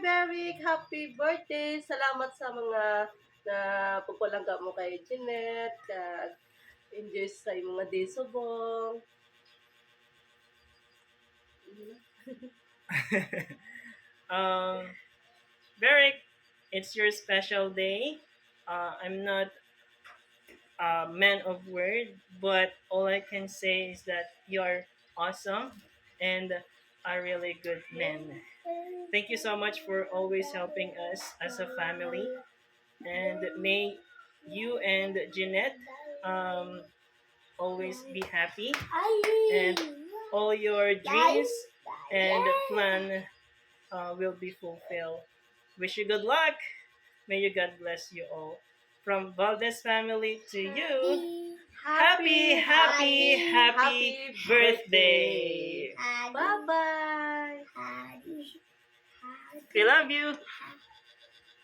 Beric! Happy birthday! Salamat sa mga na pupulangga mo kay Jeanette. Kag enjoy sa imong mga day subong. um, Beric, it's your special day. Uh, I'm not a man of word, but all I can say is that you're awesome and a really good man. Thank you so much for always helping us as a family. And may you and Jeanette um, always be happy and all your dreams and plan uh, will be fulfilled. Wish you good luck. May you God bless you all. From Valdez family to you, happy, happy, happy birthday. Bye-bye! We love you.